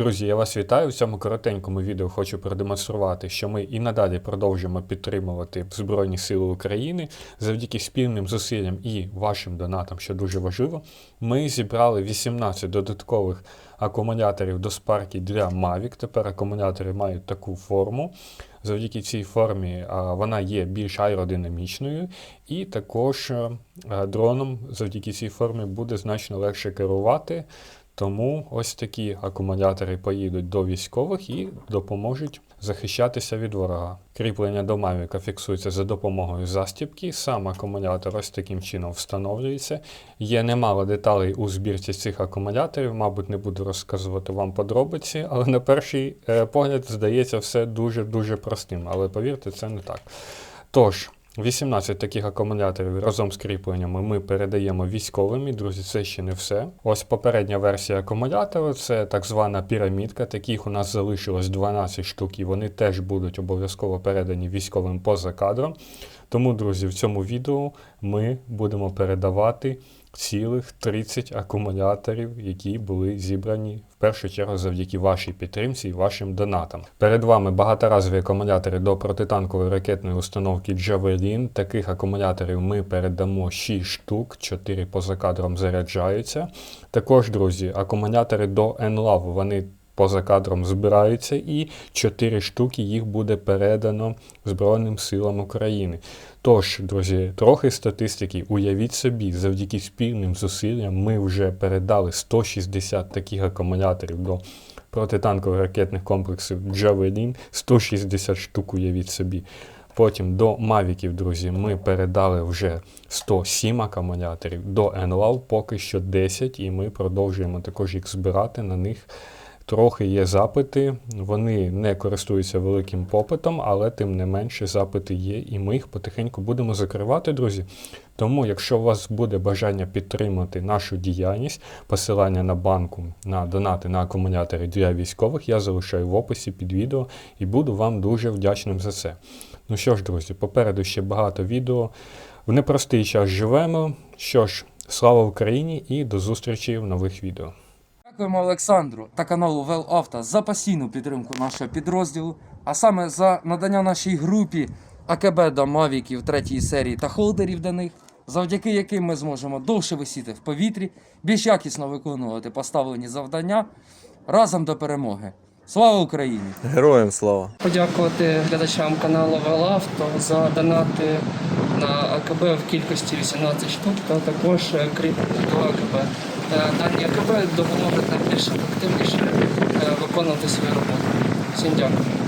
Друзі, я вас вітаю. В цьому коротенькому відео хочу продемонструвати, що ми і надалі продовжуємо підтримувати Збройні Сили України завдяки спільним зусиллям і вашим донатам, що дуже важливо. Ми зібрали 18 додаткових акумуляторів до спарки для Mavic. Тепер акумулятори мають таку форму. Завдяки цій формі вона є більш аеродинамічною, і також е, дроном завдяки цій формі буде значно легше керувати. Тому ось такі акумулятори поїдуть до військових і допоможуть захищатися від ворога. Кріплення до Mavic фіксується за допомогою застібки. Сам акумулятор ось таким чином встановлюється. Є немало деталей у збірці цих акумуляторів, мабуть, не буду розказувати вам подробиці, але на перший е, погляд здається все дуже-дуже простим. Але повірте, це не так. Тож. 18 таких акумуляторів разом з кріпленнями ми передаємо військовим. І, друзі, це ще не все. Ось попередня версія акумулятора це так звана пірамідка. Таких у нас залишилось 12 штук, і вони теж будуть обов'язково передані військовим поза кадром. Тому, друзі, в цьому відео ми будемо передавати цілих 30 акумуляторів, які були зібрані в першу чергу завдяки вашій підтримці і вашим донатам. Перед вами багаторазові акумулятори до протитанкової ракетної установки Javelin. Таких акумуляторів ми передамо 6 штук, 4 поза кадром заряджаються. Також, друзі, акумулятори до NLAV, вони поза кадром збираються, і 4 штуки їх буде передано Збройним силам України. Тож, друзі, трохи статистики. Уявіть собі, завдяки спільним зусиллям ми вже передали 160 таких акумуляторів до протитанкових ракетних комплексів Javelin, 160 штук, уявіть собі. Потім до Мавіків, друзі, ми передали вже 107 акумуляторів, до NLAW поки що 10, і ми продовжуємо також їх збирати на них. Трохи є запити, вони не користуються великим попитом, але тим не менше запити є, і ми їх потихеньку будемо закривати, друзі. Тому, якщо у вас буде бажання підтримати нашу діяльність, посилання на банку на донати на акумулятори для військових, я залишаю в описі під відео і буду вам дуже вдячним за це. Ну що ж, друзі, попереду ще багато відео. В непростий час живемо. Що ж, слава Україні і до зустрічі в нових відео. Дякуємо Олександру та каналу ВелАвто за постійну підтримку нашого підрозділу, а саме за надання нашій групі АКБ до Мавіків третьої серії та холдерів до них, завдяки яким ми зможемо довше висіти в повітрі, більш якісно виконувати поставлені завдання разом до перемоги. Слава Україні! Героям слава! подякувати глядачам каналу Велавто за донати на АКБ в кількості 18 штук та також е, до АКБ. Е, Дані АКБ допоможуть нам більш ефективніше е, виконувати свою роботу. Всім дякую.